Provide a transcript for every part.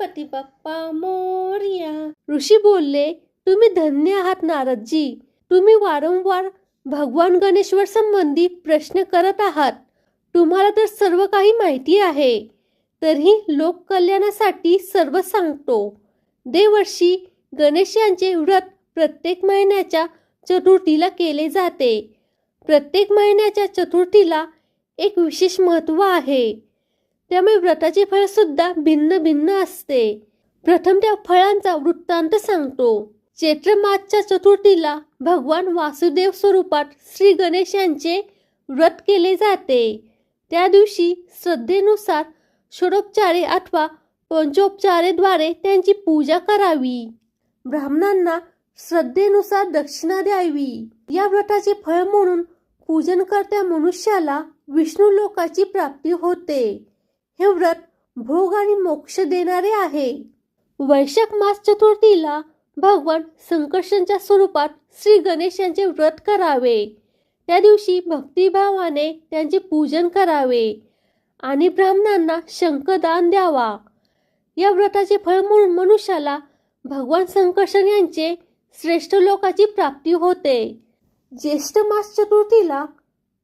गणपती बाप्पा मोरया. ऋषी बोलले तुम्ही धन्य आहात नारदजी. तुम्ही वारंवार भगवान गणेश्वर संबंधी प्रश्न करत आहात. तुम्हाला तर सर्व काही माहिती आहे. तरीही लोककल्याणासाठी सर्व सांगतो. देवर्षी गणेश यांचे व्रत प्रत्येक महिन्याच्या चतुर्थीला केले जाते. प्रत्येक महिन्याच्या चतुर्थीला एक विशेष महत्त्व आहे. त्यामुळे व्रताचे फळ सुद्धा भिन्न भिन्न असते. प्रथम त्या फळांचा वृत्तांत सांगतो. चैत्र मासच्या चतुर्थीला भगवान वासुदेव स्वरूपात श्री गणेश यांचे व्रत केले जाते. त्या दिवशी श्रद्धेनुसार षडोपचारे अथवा पंचोपचारेद्वारे त्यांची पूजा करावी. ब्राह्मणांना श्रद्धेनुसार दक्षिणा द्यावी. या व्रताचे फळ म्हणून पूजन करत्या मनुष्याला विष्णू लोकाची प्राप्ती होते. हे व्रत भोग आणि मोक्ष देणारे आहे. वैशाख मास चतुर्थीला भगवान संकर्षणच्या स्वरूपात श्री गणेश यांचे व्रत करावे. त्या दिवशी भक्तिभावाने त्यांचे पूजन करावे आणि ब्राह्मणांना शंखदान द्यावा. या व्रताचे फळ म्हणून मनुष्याला भगवान संकर्षण यांचे श्रेष्ठ लोकाची प्राप्ती होते. ज्येष्ठ मास चतुर्थीला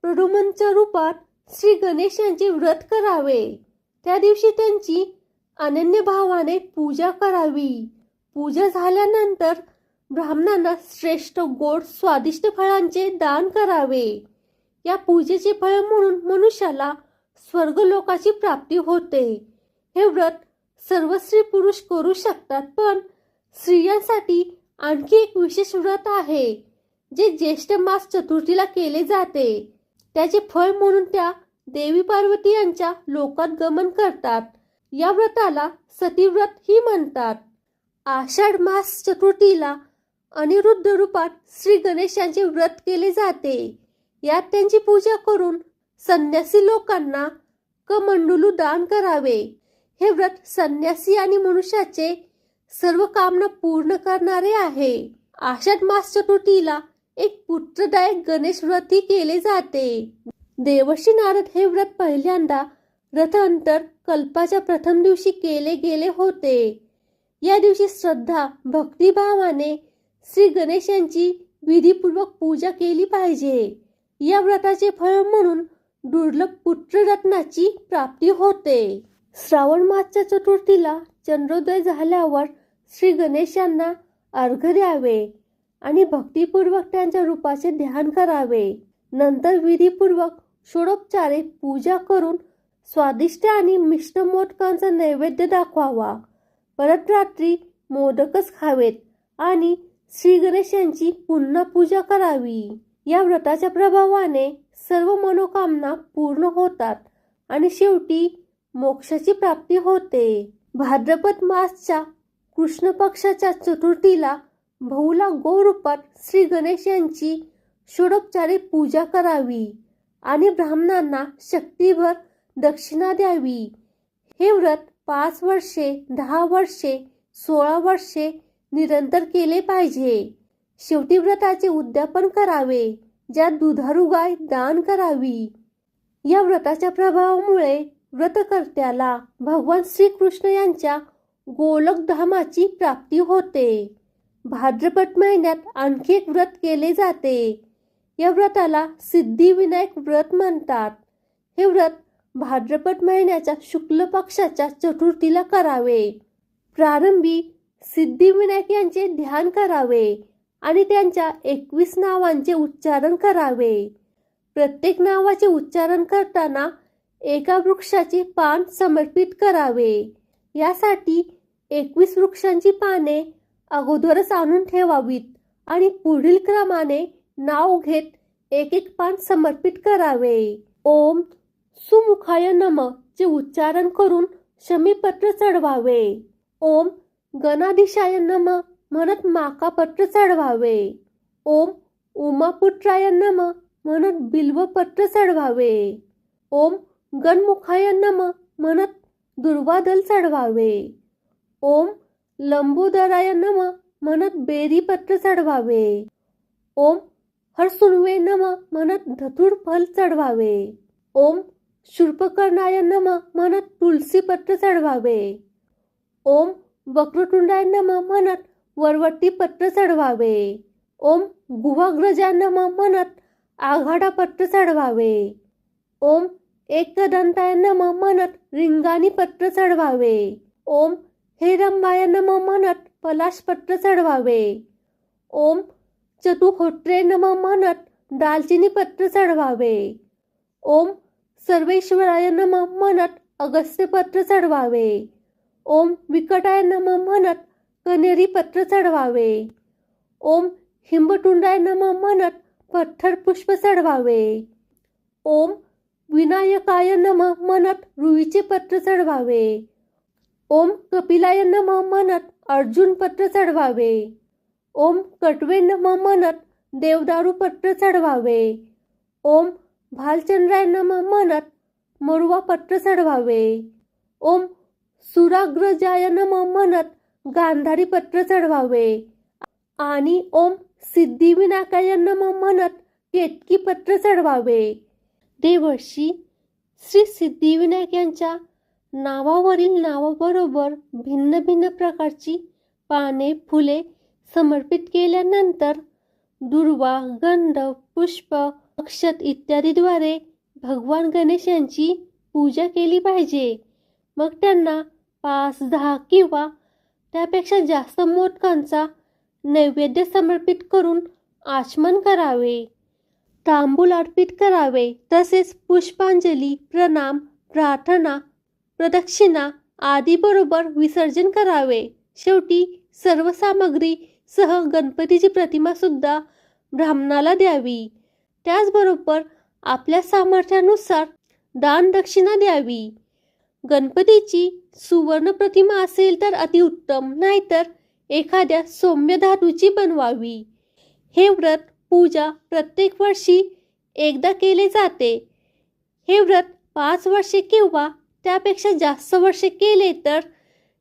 प्रडुमनच्या रूपात श्री गणेश यांचे व्रत करावे. त्या दिवशी त्यांची अनन्य भावाने पूजा करावी. पूजा झाल्यानंतर ब्राह्मणांना श्रेष्ठ गोड स्वादिष्ट फळांचे दान करावे. या पूजेचे फळ म्हणून मनुष्याला स्वर्गलोकाची प्राप्ती होते. हे व्रत सर्व स्त्री पुरुष करू शकतात पण स्त्रियांसाठी आणखी एक विशेष व्रत आहे जे ज्येष्ठ मास चतुर्थीला केले जाते. त्याचे फळ म्हणून त्या देवी पार्वती यांच्या लोकात गमन करतात. या व्रताला सतीव्रत ही म्हणतात. आषाढ मास चतुर्थीला अनिरुद्ध रूपात श्री गणेश यांचे व्रत केले जाते. यात त्यांची पूजा करून संन्यासी लोकांना कमंडलू दान करावे. हे व्रत संन्यासी आणि मनुष्याचे सर्व कामना पूर्ण करणारे आहे. आषाढ मास चतुर्थीला एक पुत्रदायक गणेश व्रतही केले जाते. देवशी नारद हे व्रत पहिल्यांदा रथअंतर कल्पाच्या प्रथम दिवशी केले गेले होते. या दिवशी श्रद्धा भक्तिभावाने श्री गणेश यांची विधीपूर्वक पूजा केली पाहिजे. या व्रताचे फळ म्हणून दुर्लभ पुत्ररत्नाची प्राप्ती होते. श्रावण मासच्या चतुर्थीला चंद्रोदय झाल्यावर श्री गणेश यांना अर्घ द्यावे आणि भक्तिपूर्वक त्यांच्या रूपाचे ध्यान करावे. नंतर विधीपूर्वक षोडोपचारे पूजा करून स्वादिष्ट आणि मिष्ट मोदकांचा नैवेद्य दाखवावा. परत रात्री मोदकच खावेत आणि श्री गणेश यांची पुन्हा पूजा करावी. या व्रताच्या प्रभावाने सर्व मनोकामना पूर्ण होतात आणि शेवटी मोक्षाची प्राप्ती होते. भाद्रपद मासच्या कृष्ण पक्षाच्या चतुर्थीला भाऊला गोरूपात श्री गणेश यांची षोडोपचारे पूजा करावी. आणि ब्राह्मणांना शक्तीभर दक्षिणा द्यावी. हे व्रत पाच वर्षे दहा वर्षे सोळा वर्षे निरंतर केले पाहिजे. शेवटी व्रताचे उद्यापन करावे ज्यात दुधारू गाय दान करावी. या व्रताच्या प्रभावामुळे व्रतकर्त्याला भगवान श्रीकृष्ण यांच्या गोलकधामाची प्राप्ती होते. भाद्रपद महिन्यात आणखी एक व्रत केले जाते. या व्रताला सिद्धिविनायक व्रत म्हणतात. हे व्रत भाद्रपद महिन्याच्या शुक्ल पक्षाच्या चतुर्थीला करावे. प्रारंभी सिद्धिविनायक यांचे ध्यान करावे आणि त्यांच्या एकवीस नावांचे उच्चारण करावे. प्रत्येक नावाचे उच्चारण करताना एका वृक्षाचे पान समर्पित करावे. यासाठी एकवीस वृक्षांची पाने अगोदरच आणून ठेवावीत आणि पुढील क्रमाने नाव घेत एक एक पान समर्पित करावे. ओम सुमुखाय नम चे उच्चारण करून शमीपत्र चढवावे. ओम गणाधीशाय नम म्हणत माकापत्र चढवावे. ओम उमापुत्राय नम म्हणत बिल्वपत्र चढवावे. ओम गणमुखाय नम म्हणत दुर्वादल चढवावे. ओम लंबोदराय नम म्हणत बेरीपत्र चढवावे. ओम हरसुनवे नम म्हणत धतूर फल चढवावे। ओम शूर्पकर्णाय नम म्हणत तुलसी पत्र चढवावे। ओम वक्रतुंडाय नम म्हणत वरवटी पत्र चढवावे। ओम गुहाग्रजा नम म्हणत आघाडा पत्र चढवावे। ओम एकदंताय नम म्हणत रिंगाणी पत्र चढवावे। ओम हेरंबाय नम म्हणत पलाश पत्र चढवावे। ओम चतुहोत्रे नम म्हणत दालचिनी पत्र चढवावे. ओम सर्वेश्वराय नम म्हणत अगस्त्य पत्र चढवावे. ओम विकटाय नम म्हणत कनेरी पत्र चढवावे. ओम हिंबटुंडाय नम म्हणत पत्थर पुष्प चढवावे. ओम विनायकाय नम म्हणत रुईचे पत्र चढवावे. ओम कपिलाय नम म्हणत अर्जुन पत्र चढवावे. ओम कटवे नम म्हणत देवदारू पत्र चढवावे. ओम भालचंद्राय नम म्हणत मरुवा पत्र चढवावे. ओम सुराग्रजाय नम म्हणत गांधारी पत्र चढवावे. आणि ओम सिद्धिविनाकाय नम म्हणत केतकी पत्र चढवावे. देवर्षी श्री सिद्धिविनायक यांच्या नावावरील नावाबरोबर भिन्न भिन्न प्रकारची पाने फुले समर्पित केल्यानंतर दुर्वा गंध पुष्प अक्षत इत्यादीद्वारे भगवान गणेश यांची पूजा केली पाहिजे. मग त्यांना पाच दहा किंवा त्यापेक्षा जास्त मोदकांचा नैवेद्य समर्पित करून आचमन करावे. तांबूल अर्पित करावे. तसेच पुष्पांजली प्रणाम प्रार्थना प्रदक्षिणा आदीबरोबर विसर्जन करावे. शेवटी सर्व सामग्री सह गणपतीची प्रतिमा सुद्धा ब्राह्मणाला द्यावी. त्याचबरोबर आपल्या सामर्थ्यानुसार दान दक्षिणा द्यावी. गणपतीची सुवर्ण प्रतिमा असेल तर अतिउत्तम नाहीतर एखाद्या सौम्य धातूची बनवावी. हे व्रत पूजा प्रत्येक वर्षी एकदा केले जाते. हे व्रत पाच वर्षे किंवा त्यापेक्षा जास्त वर्षे केले तर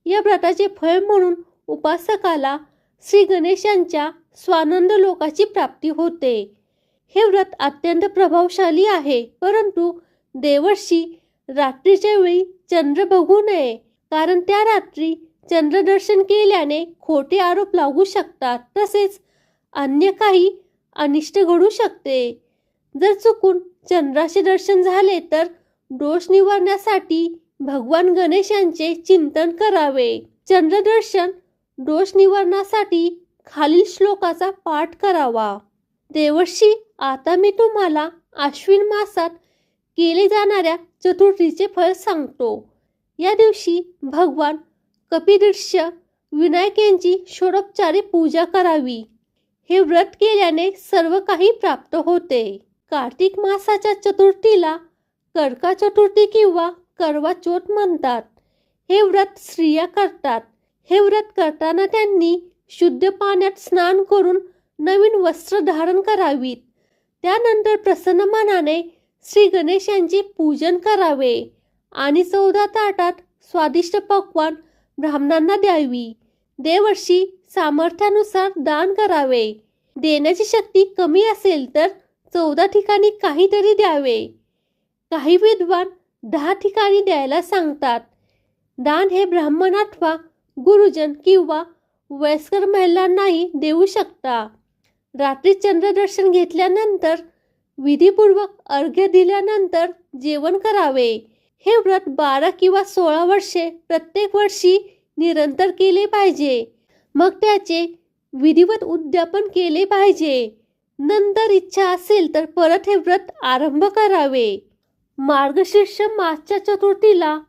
या व्रताचे फळ म्हणून उपासकाला श्री गणेशांच्या स्वानंद लोकाची प्राप्ती होते. हे व्रत अत्यंत प्रभावशाली आहे परंतु देवर्षी रात्रीच्या वेळी चंद्र बघू नये कारण त्या रात्री चंद्रदर्शन केल्याने खोटे आरोप लागू शकतात तसेच अन्य काही अनिष्ट घडू शकते. जर चुकून चंद्राचे दर्शन झाले तर दोष निवारण्यासाठी भगवान गणेशांचे चिंतन करावे. चंद्रदर्शन दोष निवारणासाठी खालील श्लोकाचा पाठ करावा. देवर्षी आता मी तुम्हाला आश्विन मासात केले जाणाऱ्या चतुर्थीचे फळ सांगतो. या दिवशी भगवान कपिदृश्य विनायक यांची षोडोपचारी पूजा करावी. हे व्रत केल्याने सर्व काही प्राप्त होते. कार्तिक मासाच्या चतुर्थीला कर्का चतुर्थी किंवा करवा चौथ म्हणतात. हे व्रत स्त्रिया करतात. हे व्रत करताना त्यांनी शुद्ध पाण्यात स्नान करून नवीन वस्त्र धारण करावीत. त्यानंतर प्रसन्न मनाने श्री गणेश यांचे पूजन करावे आणि चौदा ताटात स्वादिष्ट पक्वान ब्राह्मणांना द्यावी. देवर्षी सामर्थ्यानुसार दान करावे. देण्याची शक्ती कमी असेल तर चौदा ठिकाणी काहीतरी द्यावे. काही विद्वान दहा ठिकाणी द्यायला सांगतात. दान हे ब्राह्मण अथवा गुरुजन किंवा वयस्कर महिलांनाही देऊ शकता. रात्री चंद्रदर्शन घेतल्यानंतर विधीपूर्वक अर्घ्य दिल्यानंतर जेवण करावे. हे व्रत बारा किंवा सोळा वर्षे प्रत्येक वर्षी निरंतर केले पाहिजे. मग त्याचे विधिवत उद्यापन केले पाहिजे. नंतर इच्छा असेल तर परत हे व्रत आरंभ करावे. मार्गशीर्ष मासच्या चतुर्थीला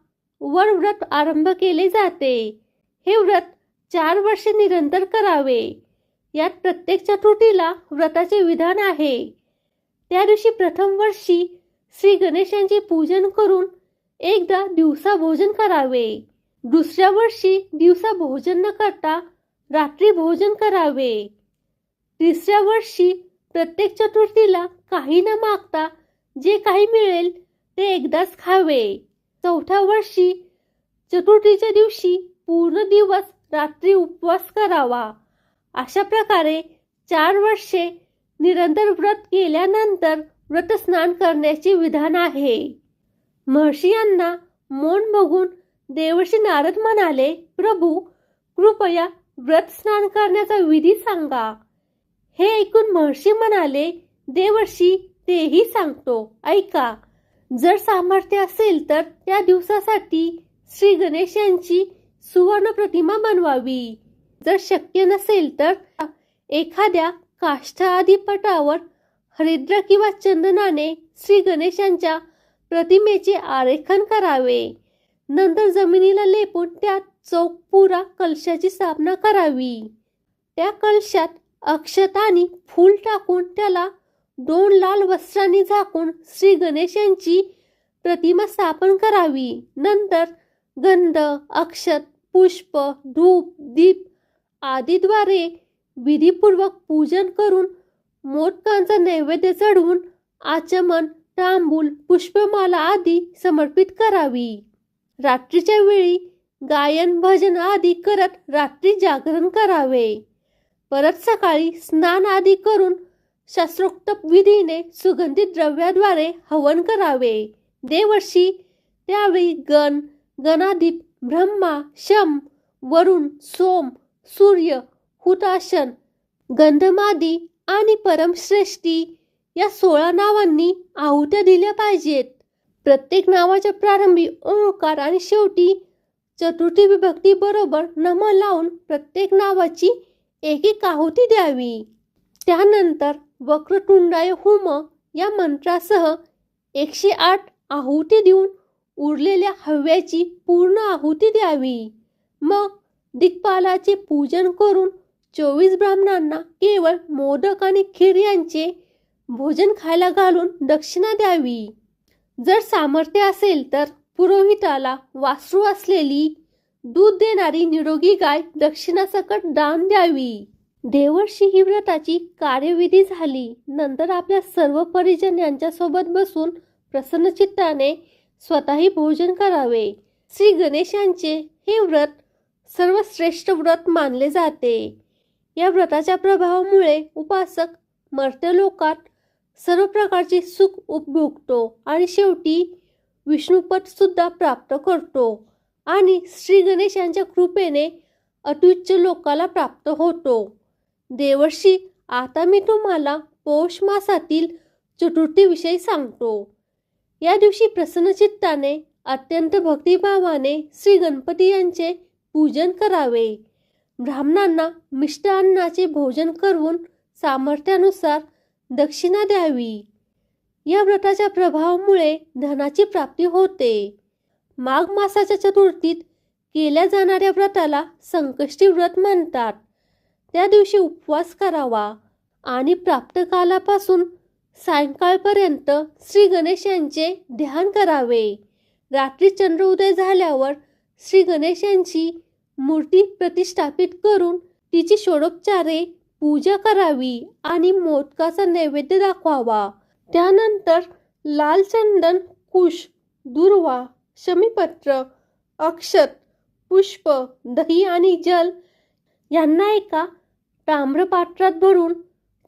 वर व्रत आरंभ केले जाते. हे व्रत चार वर्षे निरंतर करावे. यात प्रत्येक चतुर्थीला व्रताचे विधान आहे. त्या दिवशी प्रथम वर्षी श्री गणेशांचे पूजन करून एकदा दिवसा भोजन करावे. दुसऱ्या वर्षी दिवसा भोजन न करता रात्री भोजन करावे. तिसऱ्या वर्षी प्रत्येक चतुर्थीला काही न मागता जे काही मिळेल ते एकदाच खावे. चौथ्या वर्षी चतुर्थीच्या दिवशी पूर्ण दिवस रात्री उपवास करावा. अशा प्रकारे चार वर्षे निरंतर व्रत केल्यानंतर व्रत स्नान करण्याचे विधान आहे. महर्षी यांना मोन बघून देवर्षी नारद म्हणाले प्रभू कृपया व्रत स्नान करण्याचा विधी सांगा. हे ऐकून महर्षी म्हणाले देवर्षी तेही सांगतो. ऐका जर सामर्थ्य असेल तर त्या दिवसासाठी श्री गणेश यांची सुवर्ण प्रतिमा बनवावी. जर शक्य नसेल तर एखाद्या काष्ठ आदी पटावर हरिद्र किंवा चंदनाने श्री गणेशांच्या प्रतिमेचे आरेखन करावे. नंतर जमिनीला लेपून त्यात चौकपुरा कलशाची स्थापना करावी. त्या कलशात अक्षत आणि फूल टाकून त्याला दोन लाल वस्त्रांनी झाकून श्री गणेशांची प्रतिमा स्थापन करावी. नंतर गंध अक्षत पुष्प धूप दीप आदीद्वारे विधीपूर्वक पूजन करून मोदकांचा नैवेद्य चढवून आचमन तांबूल पुष्पमाला आदी समर्पित करावी. रात्रीच्या वेळी गायन भजन आदी करत रात्री जागरण करावे. परत सकाळी स्नान आदी करून शास्त्रोक्त विधीने सुगंधित द्रव्याद्वारे हवन करावे. देवर्षी त्यावेळी गण गणाधीप ब्रह्मा शम वरुण सोम सूर्य हुताशन गंधमादी आणि परमश्रेष्ठी या सोळा नावांनी आहुत्या दिल्या पाहिजेत. प्रत्येक नावाच्या प्रारंभी ओंकार आणि शेवटी चतुर्थी विभक्ती बरोबर नम लावून प्रत्येक नावाची एक एक आहुती द्यावी. त्यानंतर वक्रतुंडाय हुम या मंत्रासह एकशे आठ आहुती देऊन उरलेल्या हव्याची पूर्ण आहुती द्यावी. मग दिग्पालाचे पूजन करून चोवीस ब्राह्मणांना केवळ मोदक आणि खीर यांचे भोजन खायला घालून दक्षिणा द्यावी. जर सामर्थ्य असेल तर पुरोहिताला वासरू असलेली दूध देणारी निरोगी गाय दक्षिणासकट दान द्यावी. देवर्षी ही व्रताची कार्यविधी झाली. नंतर आपल्या सर्व परिजन यांच्यासोबत बसून प्रसन्नचित्ताने स्वतःही भोजन करावे. श्री गणेशांचे हे व्रत सर्वश्रेष्ठ व्रत मानले जाते. या व्रताच्या प्रभावामुळे उपासक मर्त्यलोकात सर्व प्रकारचे सुख उपभोगतो आणि शेवटी विष्णुपद सुद्धा प्राप्त करतो आणि श्री गणेशांच्या कृपेने अत्युच्च लोकाला प्राप्त होतो. देवर्षी आता मी तुम्हाला पौष मासातील चतुर्थीविषयी सांगतो. या दिवशी प्रसन्नचित्ताने अत्यंत भक्तिभावाने श्री गणपती यांचे पूजन करावे. ब्राह्मणांना मिष्टान्नाचे भोजन करून सामर्थ्यानुसार दक्षिणा द्यावी. या व्रताच्या प्रभावामुळे धनाची प्राप्ती होते. माघ मासाच्या चतुर्थीत केल्या जाणाऱ्या व्रताला संकष्टी व्रत म्हणतात. त्या दिवशी उपवास करावा आणि प्राप्त कालापासून सायंकाळपर्यंत श्री गणेशांचे ध्यान करावे. रात्री चंद्र उदय झाल्यावर श्री गणेशांची मूर्ती प्रतिष्ठापित करून तिची षोडोपचारे पूजा करावी आणि मोदकाचा नैवेद्य दाखवावा. त्यानंतर लाल चंदन कुश दुर्वा शमीपत्र अक्षत पुष्प दही आणि जल यांना एका ताम्रपात्रात भरून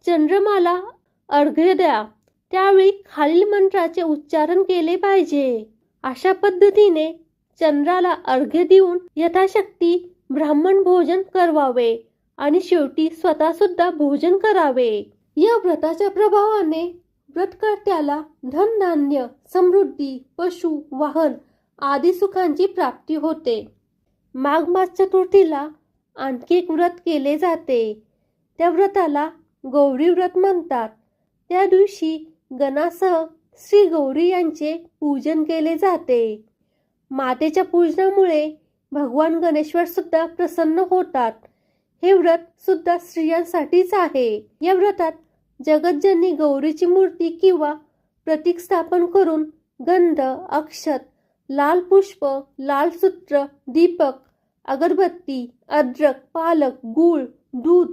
चंद्रमाला अर्घ्य द्या. त्यावेळी खालील मंत्राचे उच्चारण केले पाहिजे. अशा पद्धतीने चंद्राला अर्घ्य देऊन यथाशक्ती ब्राह्मण भोजन करवावे आणि शेवटी स्वतः सुद्धा भोजन करावे. या व्रताच्या प्रभावाने व्रतकर्त्याला धनधान्य समृद्धी पशु वाहन आदी सुखांची प्राप्ती होते. माघ मास चतुर्थीला आणखी एक व्रत केले जाते. त्या व्रताला गौरी व्रत म्हणतात. त्या दिवशी गणासह श्री गौरी यांचे पूजन केले जाते. मातेच्या पूजनामुळे भगवान गणेश्वर सुद्धा प्रसन्न होतात. हे व्रत सुद्धा स्त्रियांसाठीच आहे. या व्रतात जगज्जननी गौरीची मूर्ती किंवा प्रतीक स्थापन करून गंध अक्षत लाल पुष्प लाल सूत्र दीपक अगरबत्ती अद्रक पालक गूळ दूध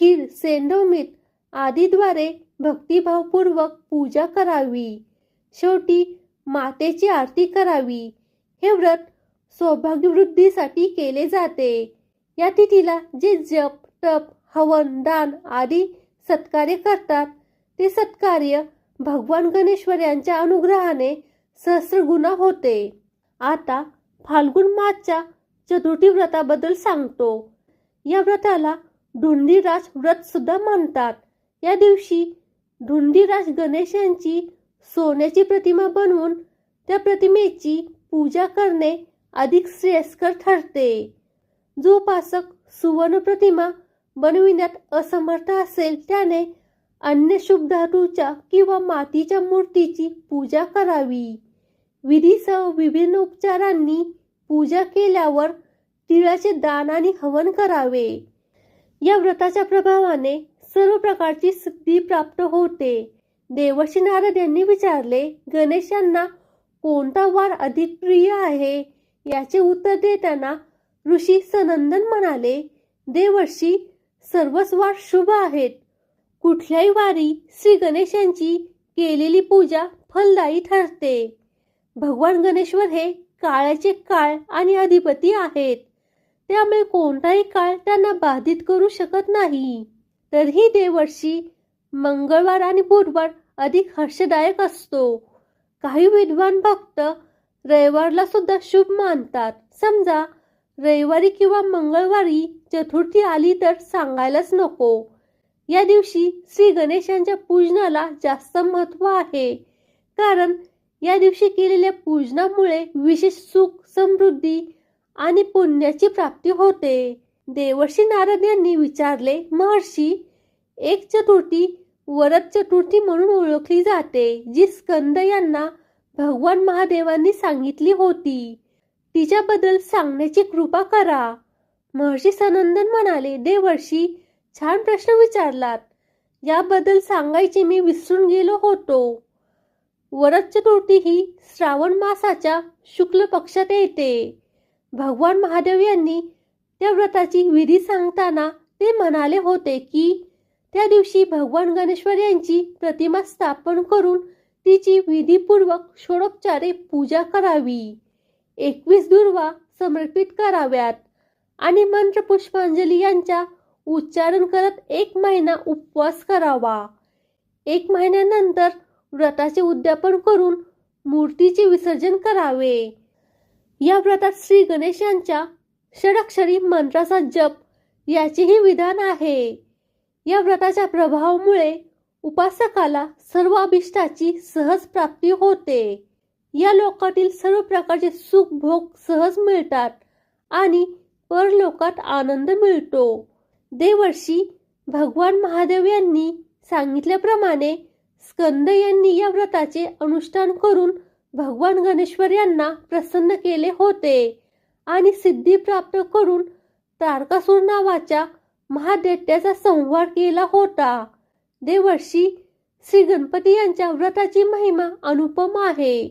खीर सेंधवमीठ आदीद्वारे भक्तिभावपूर्वक पूजा करावी. शेवटी मातेची आरती करावी. हे व्रत सौभाग्यवृद्धीसाठी केले जाते. या तिथीला जे जप तप हवन दान आदी सत्कार्य करतात ते सत्कार्य भगवान गणेश्वर यांच्या अनुग्रहाने सहस्रगुणा होते. आता फाल्गुन मासच्या चतुर्थी व्रताबद्दल सांगतो. या व्रताला धुंडीराज व्रत सुद्धा म्हणतात. या दिवशी धुंडीराज गणेश यांची सोन्याची प्रतिमा बनवून त्या प्रतिमेची पूजा करणे अधिक श्रेयस्कर ठरते. जो उपासक सुवर्ण प्रतिमा बनविण्यात असमर्थ असेल त्याने अन्य शुभ धातूच्या किंवा मातीच्या मूर्तीची पूजा करावी. विधीसह विभिन्न उपचारांनी पूजा केल्यावर तिळाचे दान आणि हवन करावे. या व्रताच्या प्रभावाने सर्व प्रकारची सिद्धी प्राप्त होते. देवर्षी नारद यांनी विचारले गणेशांना कोणता वार अधिक प्रिय आहे याचे उत्तर देताना ऋषी सनंदन म्हणाले देवर्षी सर्वच वार शुभ आहेत. कुठल्याही वारी श्री गणेशांची केलेली पूजा फलदायी ठरते. भगवान गणेश्वर हे काळाचे काळ आणि अधिपती आहेत. त्यामुळे कोणताही काळ त्यांना बाधित करू शकत नाही. तरीही देवर्षी मंगळवार आणि बुधवार अधिक हर्षदायक असतो. काही विद्वान भक्त रविवारला सुद्धा शुभ मानतात. समजा रविवारी किंवा मंगळवारी चतुर्थी आली तर सांगायलाच नको. या दिवशी श्री गणेशांच्या पूजनाला जास्त महत्त्व आहे. कारण या दिवशी केलेल्या पूजनामुळे विशेष सुख समृद्धी आणि पुण्याची प्राप्ती होते. देवर्षी नारद यांनी विचारले महर्षी एक चतुर्थी वरद चतुर्थी म्हणून ओळखली जाते जी स्कंद यांना भगवान महादेवांनी सांगितली होती. तिच्याबद्दल सांगण्याची कृपा करा. महर्षी सनंदन म्हणाले देवर्षी छान प्रश्न विचारलात. याबद्दल सांगायचे मी विसरून गेलो होतो. वरद चतुर्थी ही श्रावण मासाच्या शुक्ल पक्षात येते. भगवान महादेव यांनी त्या व्रताची विधी सांगताना ते म्हणाले होते की त्या दिवशी भगवान गणेश्वर यांची प्रतिमा स्थापन करून तिची विधीपूर्वक षोडोपचारे पूजा करावी. एकवीस दुर्वा समर्पित कराव्यात आणि मंत्र पुष्पांजली यांच्या उच्चारण करत एक महिना उपवास करावा. एक महिन्यानंतर व्रताचे उद्यापन करून मूर्तीचे विसर्जन करावे. या व्रतात श्री गणेशांच्या षडक्षरी मंत्राचा जप याचेही विधान आहे. या व्रताच्या प्रभावामुळे उपासकाला सर्व अभिष्टाची सहज प्राप्ती होते. या लोकातील सर्व प्रकारचे सुख भोग सहज मिळतात आणि परलोकात आनंद मिळतो. देवर्षी भगवान महादेव यांनी सांगितल्याप्रमाणे स्कंद यांनी या व्रताचे अनुष्ठान करून भगवान गणेश्वर यांना प्रसन्न केले होते आणि सिद्धी प्राप्त करून तारकासूर नावाच्या महादैत्याचा संवाद केला होता. देवर्षी श्री गणपती यांच्या व्रताची महिमा अनुपम आहे.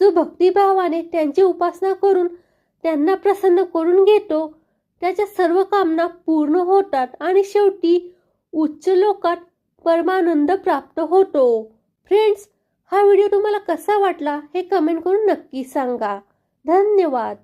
जो भक्तिभावाने त्यांची उपासना करून त्यांना प्रसन्न करून घेतो त्याच्या सर्व कामना पूर्ण होतात आणि शेवटी उच्च लोकात परमानंद प्राप्त होतो. फ्रेंड्स हा व्हिडिओ तुम्हाला कसा वाटला हे कमेंट करून नक्की सांगा. धन्यवाद.